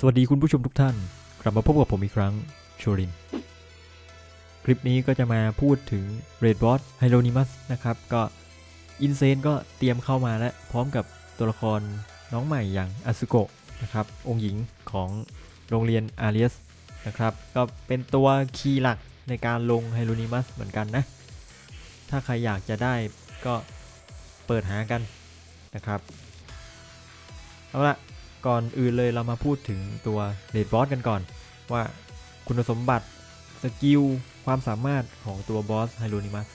สวัสดีคุณผู้ชมทุกท่าน กลับมาพบกับผมอีกครั้งโชริน คลิปนี้ก็จะมาพูดถึง Red Boss h y r o n y m u s นะครับ ก็อินเซนก็เตรียมเข้ามาแล้ว พร้อมกับตัวละครน้องใหม่อย่างอ s สุโกะนะครับ องค์หญิงของโรงเรียนอารี s นะครับ ก็เป็นตัวคีย์หลักในการลง h y r o n y m u s เหมือนกันนะ ถ้าใครอยากจะได้ก็เปิดหากันนะครับ เอาละ ก่อนอื่นเลยเรามาพูดถึงตัวเรดบอสกันก่อน ว่าคุณสมบัติสกิลความสามารถของตัวบอสไฮโลนิมัส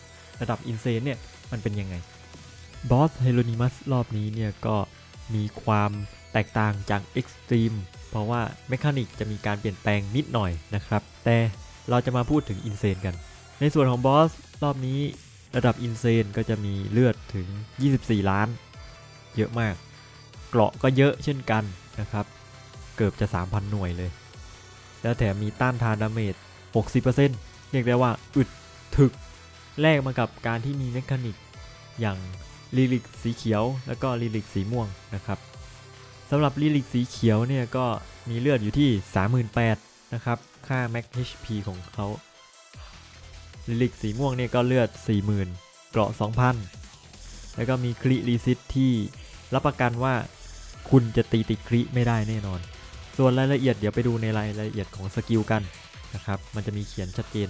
ระดับอินเซนเนี่ยมันเป็นยังไงบอสไฮโลนิมัสรอบนี้เนี่ยก็มีความแตกต่างจากเอ็กซ์ตรีมเพราะว่าเมคานิกจะมีการเปลี่ยนแปลงนิดหน่อยนะครับ แต่เราจะมาพูดถึงอินเซนกัน ในส่วนของบอสรอบนี้ระดับอินเซนก็จะมีเลือดถึง 24 ล้าน เยอะมาก เกราะก็เยอะเช่นกัน นะครับ เกือบจะ 3,000 หน่วยเลย แล้วแถมมีต้านทานดาเมจ 60%เรียกได้ว่าอึดถึก แลกมากับการที่มีเมคานิก อย่างลิลิกสีเขียว แล้วก็ลิลิกสีม่วงนะครับสำหรับลิลิกสีเขียวเนี่ยก็มีเลือดอยู่ที่ 38,000นะครับ ค่า Max HP ของเขาลิลิกสีม่วงเนี่ยก็เลือด 40,000เกราะ2,000 แล้วก็มีคลิรีซิตที่รับประกันว่า คุณจะตีติดคริไม่ได้แน่นอน ส่วนรายละเอียดเดี๋ยวไปดูในรายละเอียดของสกิลกันนะครับ มันจะมีเขียนชัดเจน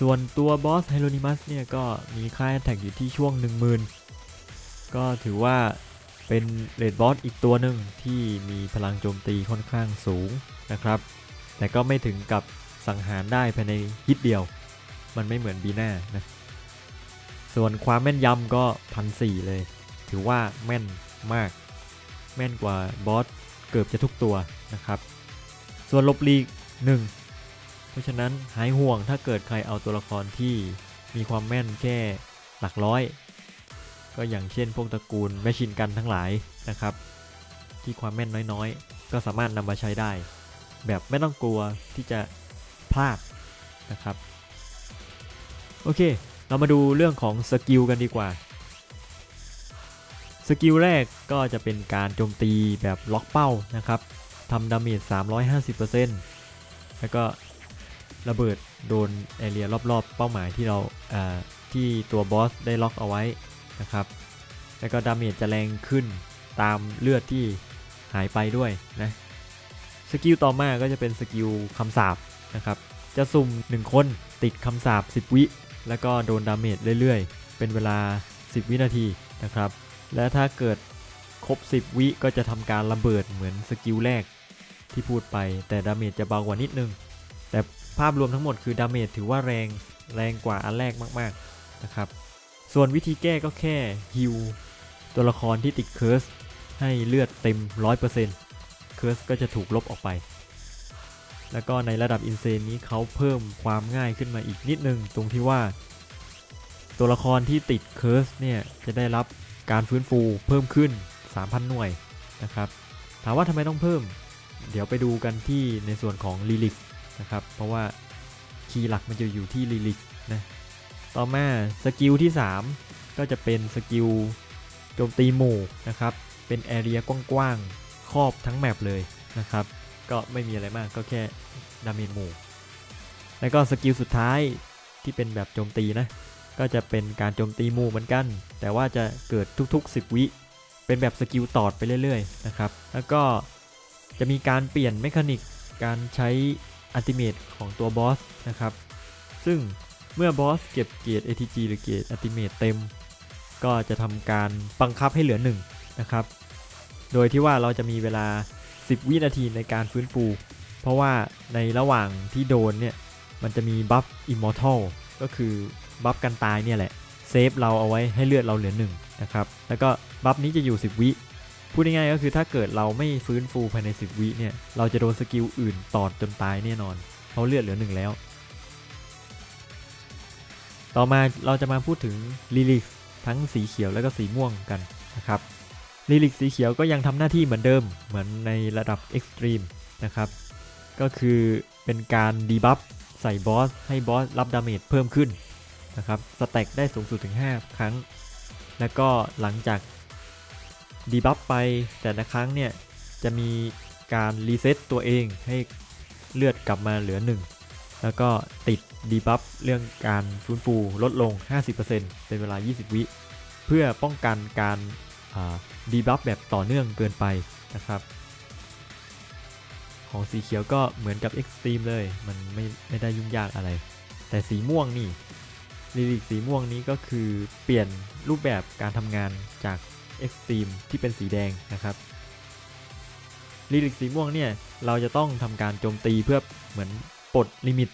ส่วนตัวบอสไฮโลนิมัสเนี่ยก็มีค่าแท็กอยู่ที่ช่วง 10,000 ก็ถือว่าเป็นเรดบอสอีกตัวหนึ่งที่มีพลังโจมตีค่อนข้างสูงนะครับ แต่ก็ไม่ถึงกับสังหารได้ภายในฮิตเดียว มันไม่เหมือนบีน่านะ ส่วนความแม่นยำก็พันสเลย ถือว่าแม่นมาก แม่นกว่าบอสเกือบจะทุกตัวนะครับ ส่วนลบลีก 1 เพราะฉะนั้นหายห่วงถ้าเกิดใครเอาตัวละครที่มีความแม่นแค่หลักร้อย ก็อย่างเช่นพวกตระกูลแมชชินกันทั้งหลายนะครับ ที่ความแม่นน้อยๆ ก็สามารถนำมาใช้ได้ แบบไม่ต้องกลัวที่จะพลาดนะครับ โอเค เรามาดูเรื่องของสกิลกันดีกว่า สกิลแรกก็จะเป็นการโจมตีแบบล็อกเป้านะครับทำดาเมจ 350%แล้วก็ระเบิดโดนแอเรียรอบๆ เป้าหมายที่เราที่ตัวบอสได้ล็อกเอาไว้นะครับ แล้วก็ดาเมจจะแรงขึ้นตามเลือดที่หายไปด้วยนะสกิลต่อมาก็จะเป็นสกิลคำสาบนะครับ จะสุ่ม 1 คนติดคำสาบ 10 วิ แล้วก็โดนดาเมจเรื่อยๆ เป็นเวลา 10 วินาทีนะครับ และถ้าเกิดครบ 10 วิก็จะทำการระเบิดเหมือนสกิลแรกที่พูดไป แต่ดาเมจจะเบากว่านิดนึง แต่ภาพรวมทั้งหมดคือดาเมจถือว่าแรงแรงกว่าอันแรกมากๆนะครับ ส่วนวิธีแก้ก็แค่ฮิวตัวละครที่ติดเคิร์สให้เลือดเต็ม 100%เคิร์สก็จะถูกลบออกไป แล้วก็ในระดับอินเซนนี้เขาเพิ่มความง่ายขึ้นมาอีกนิดนึง ตรงที่ว่า ตัวละครที่ติดเคิร์สเนี่ยจะได้รับ การฟื้นฟูเพิ่มขึ้น 3,000 หน่วยนะครับ ถามว่าทำไมต้องเพิ่ม เดี๋ยวไปดูกันที่ในส่วนของลิลิกนะครับ เพราะว่าคีย์หลักมันจะอยู่ที่ลิลิกนะ ต่อมาสกิลที่ 3 ก็จะเป็นสกิลโจมตีหมู่นะครับ เป็นแอเรียกว้างๆ ครอบทั้งแมปเลยนะครับ ก็ไม่มีอะไรมากก็แค่ดาเมจหมู่ แล้วก็สกิลสุดท้ายที่เป็นแบบโจมตีนะ ก็จะเป็นการโจมตีหมู่เหมือนกัน แต่ว่าจะเกิดทุกๆ 10 วิ เป็นแบบสกิลตอดไปเรื่อยๆนะครับ แล้วก็จะมีการเปลี่ยนเมคานิกการใช้อัลติเมตของตัวบอสนะครับ ซึ่งเมื่อบอสเก็บเกียรด ATG หรือเกียรดอัลติเมตเต็ม ก็จะทำการบังคับให้เหลือ 1 นะครับ โดยที่ว่าเราจะมีเวลา 10 วินาทีในการฟื้นฟู เพราะว่าในระหว่างที่โดนเนี่ย มันจะมีบัฟอิมมอร์ทัลก็คือ บัฟกันตายเนี่ยแหละเซฟเราเอาไว้ให้เลือดเราเหลือ1นะครับแล้วก็บัฟนี้จะอยู่ 10 วิพูดง่ายๆก็คือถ้าเกิดเราไม่ฟื้นฟูภายใน 10 วิเนี่ยเราจะโดนสกิลอื่นตอดจนตายแน่นอนเพราะเลือดเหลือ1แล้ว ต่อมาเราจะมาพูดถึงลิลิกทั้งสีเขียวแล้วก็สีม่วงกันนะครับลิลิกสีเขียวก็ยังทำหน้าที่เหมือนเดิมเหมือนในระดับเอ็กซ์ตรีมนะครับก็คือเป็นการดีบัฟใส่บอสให้บอสรับดาเมจเพิ่มขึ้น นะครับสแต็กได้สูงสุดถึง 5 ครั้ง แล้วก็หลังจากดีบัฟไปแต่ละครั้งเนี่ย จะมีการรีเซ็ตตัวเองให้เลือดกลับมาเหลือ 1 แล้วก็ติดดีบัฟเรื่องการฟื้นฟูลดลง 50%เป็นเวลา 20 วิ เพื่อป้องกันการดีบัฟแบบต่อเนื่องเกินไปนะครับ ของสีเขียวก็เหมือนกับ Extreme เลย มันไม่ไม่ได้ยุ่งยากอะไร แต่สีม่วงนี่ ลิลิกสีม่วงนี้ก็คือเปลี่ยนรูปแบบการทำงานจาก Extreme ที่เป็นสีแดงนะครับลิลิกสีม่วงเนี่ยเราจะต้องทำการโจมตีเพื่อเหมือนปลดลิมิต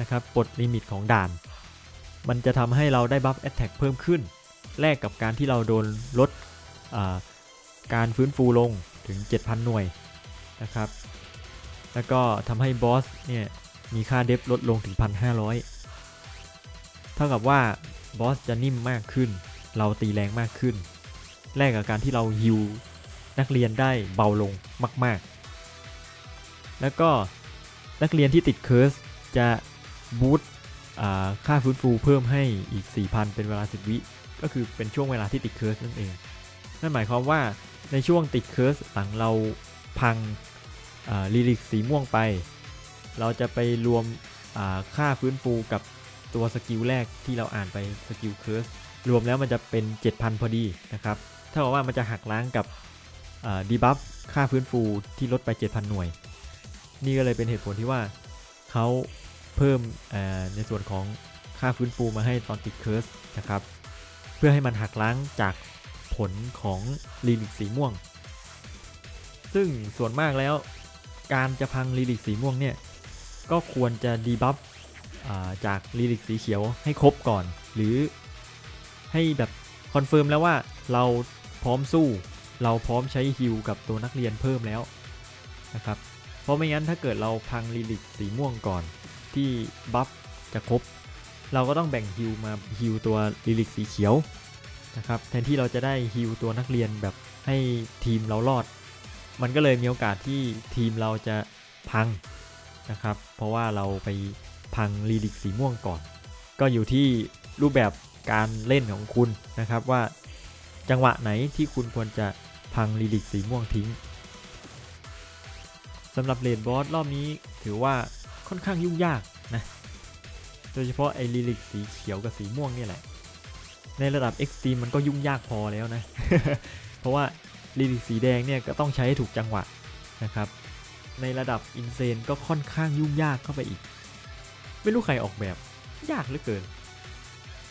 นะครับปลดลิมิตของด่าน มันจะทำให้เราได้บัฟแอตแทกเพิ่มขึ้นแลกกับการที่เราโดนลดการฟื้นฟูลงถึง 7,000 หน่วยนะครับ แล้วก็ทำให้บอสเนี่ยมีค่าเดฟลดลงถึง 1,500 ท่ากับว่าบอสจะนิ่มมากขึ้น เราตีแรงมากขึ้น แลกกับการที่เราฮิวนักเรียนได้เบาลงมาก ๆ แล้วก็นักเรียนที่ติดเคิร์สจะบูตค่าฟื้นฟูเพิ่มให้อีก 4,000 เป็นเวลา 10 วิ ก็คือเป็นช่วงเวลาที่ติดเคิร์สนั่นเอง นั่นหมายความว่าในช่วงติดเคิร์สหลังเราพังลิลิกสีม่วงไป เราจะไปรวมค่าฟื้นฟูกับ ตัวสกิลแรกที่เราอ่านไปสกิลเคิร์สรวมแล้วมันจะเป็น 7,000 พอดีนะครับถ้าบอกว่ามันจะหักล้างกับดีบัฟค่าฟื้นฟูที่ลดไป 7,000 หน่วย นี่ก็เลยเป็นเหตุผลที่ว่าเขาเพิ่มในส่วนของค่าฟื้นฟูมาให้ตอนติดเคิร์สนะครับเพื่อให้มันหักล้างจากผลของลีลิกสีม่วง ซึ่งส่วนมากแล้วการจะพังลีลิกสีม่วงเนี่ยก็ควรจะดีบัฟ จากลีลิกสีเขียวให้ครบก่อน หรือให้แบบคอนเฟิร์มแล้วว่าเราพร้อมสู้ เราพร้อมใช้ฮิลกับตัวนักเรียนเพิ่มแล้วนะครับ เพราะไม่งั้นถ้าเกิดเราพังลีลิกสีม่วงก่อน ที่บัฟจะครบ เราก็ต้องแบ่งฮิลมาฮิลตัวลีลิกสีเขียวนะครับแทนที่เราจะได้ฮิลตัวนักเรียนแบบให้ทีมเรารอด มันก็เลยมีโอกาสที่ทีมเราจะพังนะครับ เพราะว่าเราไป พังลีลิกสีม่วงก่อน ก็อยู่ที่รูปแบบการเล่นของคุณนะครับว่าจังหวะไหนที่คุณควรจะพังลีลิกสีม่วงทิ้งสำหรับเลนบอสรอบนี้ถือว่าค่อนข้างยุ่งยากนะโดยเฉพาะไอลิลิกสีเขียวกับสีม่วงนี่แหละ ในระดับ Extreme มันก็ยุ่งยากพอแล้วนะ เพราะว่าลิลิกสีแดงเนี่ยก็ต้องใช้ให้ถูกจังหวะนะครับ ในระดับอินเซนก็ค่อนข้างยุ่งยากเข้าไปอีก ไม่รู้ใครออกแบบ ยากเหลือเกิน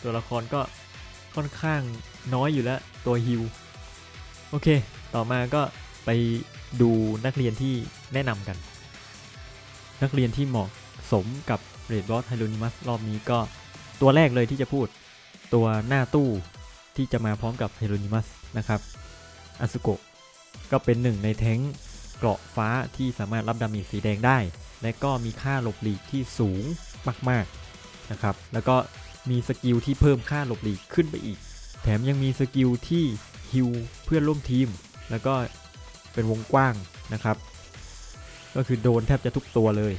ตัวละครก็ค่อนข้างน้อยอยู่แล้ว ตัวฮิว โอเค ต่อมาก็ไปดูนักเรียนที่แนะนำกัน นักเรียนที่เหมาะสมกับเรดบอสไฮโลนิมัสรอบนี้ก็ตัวแรกเลยที่จะพูด ตัวหน้าตู้ที่จะมาพร้อมกับไฮโลนิมัสนะครับอาสุโกะก็เป็นหนึ่งในแท้งเกราะฟ้าที่สามารถรับดาเมจสีแดงได้ และก็มีค่าหลบหลีกที่สูง มากๆนะครับ แล้วก็มีสกิลที่เพิ่มค่าหลบหลีกขึ้นไปอีก แถมยังมีสกิลที่ฮิวเพื่อนร่วมทีม แล้วก็เป็นวงกว้างนะครับ ก็คือโดนแทบจะทุกตัวเลย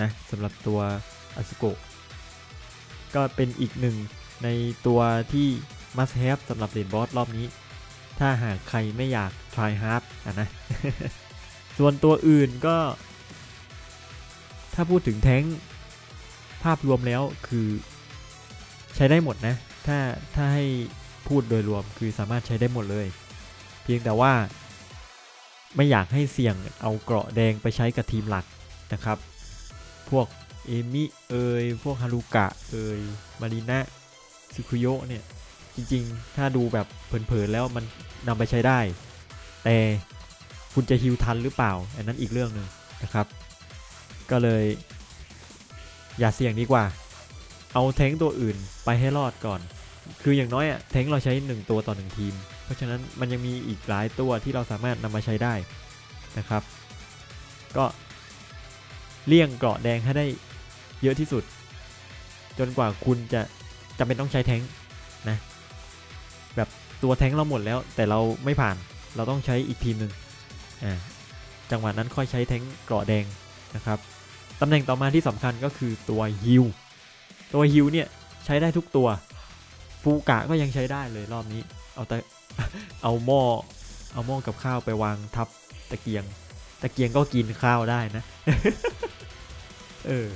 นะสำหรับตัวอสุโกะก็เป็นอีกหนึ่งในตัวที่ must have สำหรับเลนบอสรอบนี้ ถ้าหากใครไม่อยาก try hard อะนะ ส่วนตัวอื่นก็ ถ้าพูดถึงแท้ง ภาพรวมแล้วคือใช้ได้หมดนะ ถ้าถ้าให้พูดโดยรวมคือสามารถใช้ได้หมดเลย เพียงแต่ว่า ไม่อยากให้เสี่ยงเอาเกราะแดงไปใช้กับทีมหลักนะครับ พวกเอมิเอย พวกฮารุกะเอยมารีนะซึคุโยเนี่ย จริงๆ ถ้าดูแบบเผินๆแล้วมันนำไปใช้ได้ แต่คุณจะฮิวทันหรือเปล่า อันนั้นอีกเรื่องหนึ่งนะครับ ก็เลย อย่าเสี่ยงดีกว่า เอาแท้งตัวอื่นไปให้รอดก่อน คืออย่างน้อยอะแท้งเราใช้ 1 ตัวต่อ 1 ทีม เพราะฉะนั้นมันยังมีอีกหลายตัวที่เราสามารถนำมาใช้ได้นะครับ ก็เลี่ยงเกราะแดงให้ได้เยอะที่สุด จนกว่าคุณจะจำเป็นต้องใช้แท้งนะแบบตัวแท้งเราหมดแล้ว แต่เราไม่ผ่านเราต้องใช้อีกทีมหนึ่งอ่าจังหวะนั้นค่อยใช้แท้งเกราะแดงนะครับ ตำแหน่งต่อมาที่สำคัญก็คือตัวฮิลตัวฮิลเนี่ยใช้ได้ทุกตัว ฟูกะก็ยังใช้ได้เลยรอบนี้ เอาแต่เอาหม้อเอาหม้อกับข้าวไปวางทับตะเกียง ตะเกียงก็กินข้าวได้นะ เออ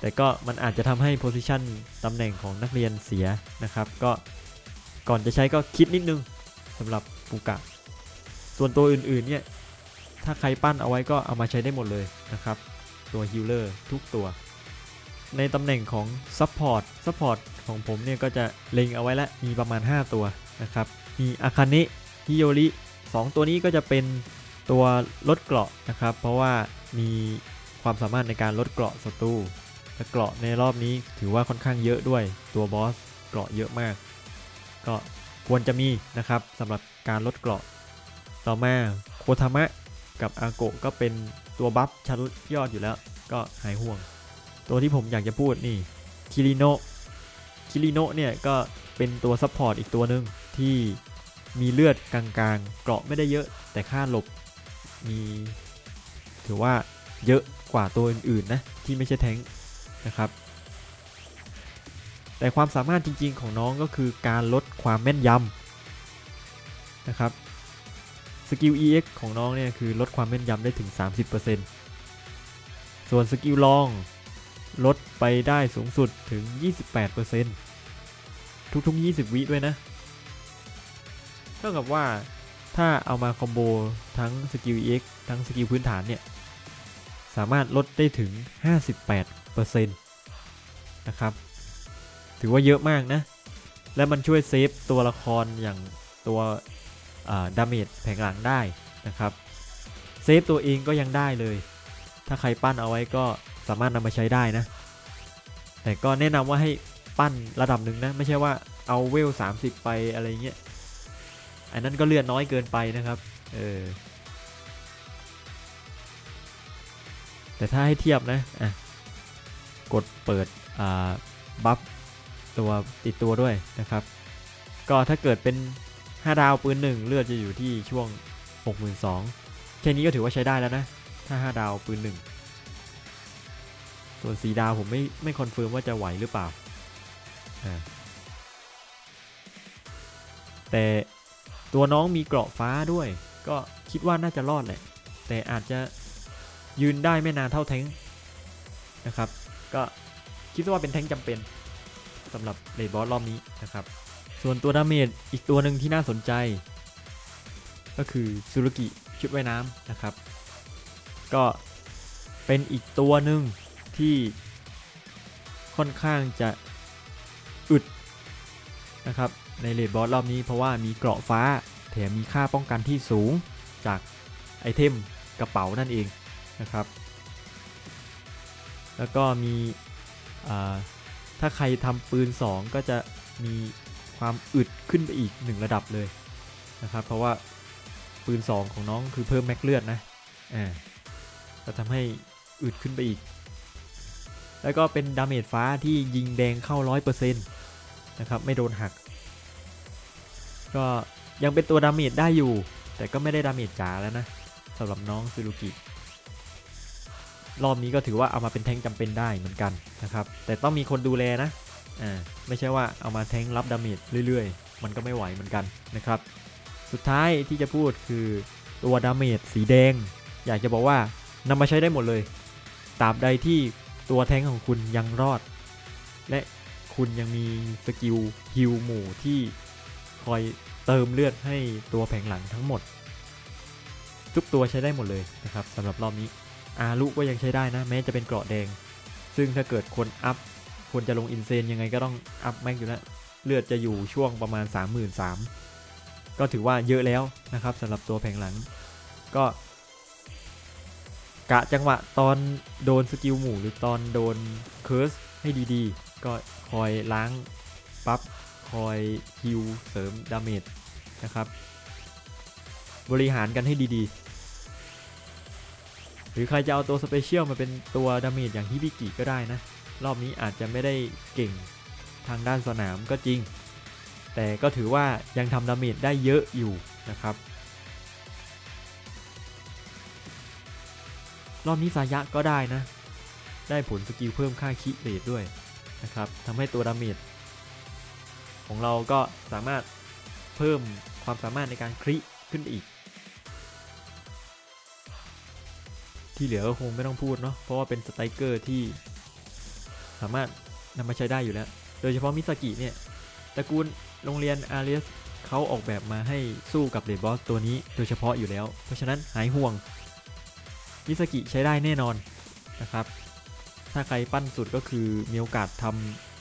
แต่ก็มันอาจจะทำให้โพซิชันตำแหน่งของนักเรียนเสียนะครับ ก็ก่อนจะใช้ก็คิดนิดนึงสำหรับปูกะ ส่วนตัวอื่นๆเนี่ย ถ้าใครปั้นเอาไว้ก็เอามาใช้ได้หมดเลยนะครับ ตัวฮิลเลอร์ทุกตัว ในตำแหน่งของซัพพอร์ตซัพพอร์ตของผมเนี่ยก็จะเล็งเอาไว้แล้วมีประมาณ 5 ตัวนะครับ มีอาคาเนะฮิโยริ2ตัวนี้ก็จะเป็นตัวลดเกราะนะครับ เพราะว่ามีความสามารถในการลดเกราะศัตรูและเกราะในรอบนี้ถือว่าค่อนข้างเยอะด้วยตัวบอสเกราะเยอะมาก ก็ควรจะมีนะครับสำหรับการลดเกราะ ต่อมาโคทามะกับอาโกะก็เป็น ตัวบัฟชั้นยอดอยู่แล้ว ก็หายห่วง ตัวที่ผมอยากจะพูดนี่คิริโนคิริโนเนี่ยก็เป็นตัวซัพพอร์ตอีกตัวหนึ่งที่มีเลือดกลางๆ เกราะไม่ได้เยอะ แต่ค่าหลบมีถือว่าเยอะกว่าตัวอื่นๆนะ ที่ไม่ใช่แท้งนะครับ แต่ความสามารถจริงๆของน้องก็คือการลดความแม่นยำนะครับ กิล EX ของน้องเนี่ยคือลดความแม่นยำได้ถึง 30%ส่วนสกิลลองลดไปได้สูงสุดถึง 28%ทุกๆ 20 วิด้วยนะเท่ากับว่าถ้าเอามาคอมโบทั้งสกิล EX ทั้งสกิลพื้นฐานเนี่ย สามารถลดได้ถึง 58%นะครับ ถือว่าเยอะมากนะ และมันช่วยเซฟตัวละครอย่างตัว ดาเมจแผงหลังได้นะครับเซฟตัวเองก็ยังได้เลย ถ้าใครปั้นเอาไว้ก็สามารถนำมาใช้ได้นะ แต่ก็แนะนำว่าให้ปั้นระดับหนึ่งนะ ไม่ใช่ว่าเอาเวล 30 ไปอะไรเงี้ย อันนั้นก็เลือดน้อยเกินไปนะครับ เออ แต่ถ้าให้เทียบนะ อะ กดเปิด อ่า บัฟตัวติดตัวด้วยนะครับ ก็ถ้าเกิดเป็น 5 ดาวปืนหนึ่งเลือดจะอยู่ที่ช่วง 62,000แค่นี้ก็ถือว่าใช้ได้แล้วนะถ้า5ดาวปืนหนึ่งส่วน4ดาวผมไม่ไม่คอนเฟิร์มว่าจะไหวหรือเปล่า แต่ตัวน้องมีเกราะฟ้าด้วย ก็คิดว่าน่าจะรอดแหละ แต่อาจจะยืนได้ไม่นานเท่าแท้งนะครับ ก็คิดว่าเป็นแท้งจำเป็นสำหรับเลดบอสรอบนี้นะครับ ส่วนตัวดาเมจอีกตัวหนึ่งที่น่าสนใจ ก็คือซูรุกิชุดว่ายน้ำนะครับ ก็เป็นอีกตัวหนึ่งที่ค่อนข้างจะอึดนะครับในเลดบอสรอบนี้เพราะว่ามีเกราะฟ้า แถมมีค่าป้องกันที่สูงจากไอเทมกระเป๋านั่นเองนะครับ แล้วก็มีถ้าใครทำปืน 2 ก็จะมี ความอึดขึ้นไปอีก 1 ระดับเลยนะครับเพราะว่าปืน 2 ของน้องคือเพิ่มแม็กเลือดนะอ่าก็ทำให้อึดขึ้นไปอีก แล้วก็เป็นดาเมจฟ้าที่ยิงแดงเข้า 100%นะครับไม่โดนหัก ก็ยังเป็นตัวดาเมจได้อยู่ แต่ก็ไม่ได้ดาเมจจ๋าแล้วนะสำหรับน้องซูรุกิรอบนี้ก็ถือว่าเอามาเป็นแทงจำเป็นได้เหมือนกันนะครับ แต่ต้องมีคนดูแลนะ อ่าไม่ใช่ว่าเอามาแทงรับดาเมจเรื่อยๆ มันก็ไม่ไหวเหมือนกันนะครับ สุดท้ายที่จะพูดคือตัวดาเมจสีแดง อยากจะบอกว่านำมาใช้ได้หมดเลยตราบใดที่ตัวแทงของคุณยังรอด และคุณยังมีสกิลฮิลหมู่ที่คอยเติมเลือดให้ตัวแผงหลังทั้งหมด ทุกตัวใช้ได้หมดเลยนะครับสำหรับรอบนี้อารุก็ยังใช้ได้นะ แม้จะเป็นเกราะแดง ซึ่งถ้าเกิดคนอัพ ควรจะลงอินเซนยังไงก็ต้องอัพแม็กอยู่แล้ว เลือดจะอยู่ช่วงประมาณ 33,000ก็ถือว่าเยอะแล้วนะครับสำหรับตัวแผงหลัง ก็ กะจังหวะตอนโดนสกิลหมู่หรือตอนโดนเคิร์สให้ดีๆ ก็คอยล้างปั๊บคอยฮิวเสริมดาเมจนะครับ บริหารกันให้ดีๆ หรือใครจะเอาตัวสเปเชียลมาเป็นตัวดาเมจอย่างฮิบิกิก็ได้นะ รอบนี้อาจจะไม่ได้เก่งทางด้านสนามก็จริง แต่ก็ถือว่ายังทำดาเมจได้เยอะอยู่นะครับ รอบนี้สายะก็ได้นะ ได้ผลสกิลเพิ่มค่าคิเรทด้วยนะครับทำให้ตัวดาเมจของเราก็สามารถเพิ่มความสามารถในการคริขึ้นอีก ที่เหลือก็คงไม่ต้องพูดเนาะเพราะว่าเป็นสไตรเกอร์ที่ สามารถนำมาใช้ได้อยู่แล้ว โดยเฉพาะมิสกิเนี่ยตระกูลโรงเรียนอารีสเขาออกแบบมาให้สู้กับเดดบอสตัวนี้โดยเฉพาะอยู่แล้ว เพราะฉะนั้นหายห่วงมิสกิใช้ได้แน่นอนนะครับ ถ้าใครปั้นสุดก็คือมีโอกาสท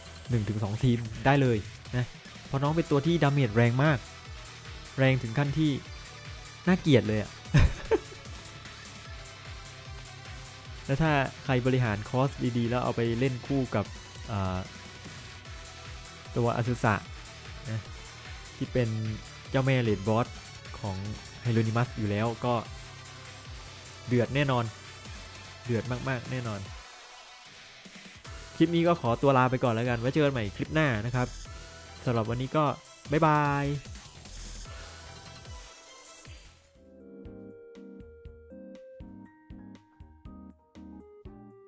ำ1-2 ทีมได้เลยนะเพราะน้องเป็นตัวที่ดาเมจแรงมาก แรงถึงขั้นที่น่าเกลียดเลยอะ แล้วถ้าใครบริหารคอสดีๆ แล้วเอาไปเล่นคู่กับตัวอาซุสะนะที่เป็นเจ้าแม่เลดบอสของไฮโ o นิมัสอยู่แล้วก็เดือดแน่นอน เดือดมากๆ แน่นอน คลิปนี้ก็ขอตัวลาไปก่อนแล้วกัน ไว้เจอกันใหม่คลิปหน้านะครับสำหรับวันนี้ก็บ๊ายบาย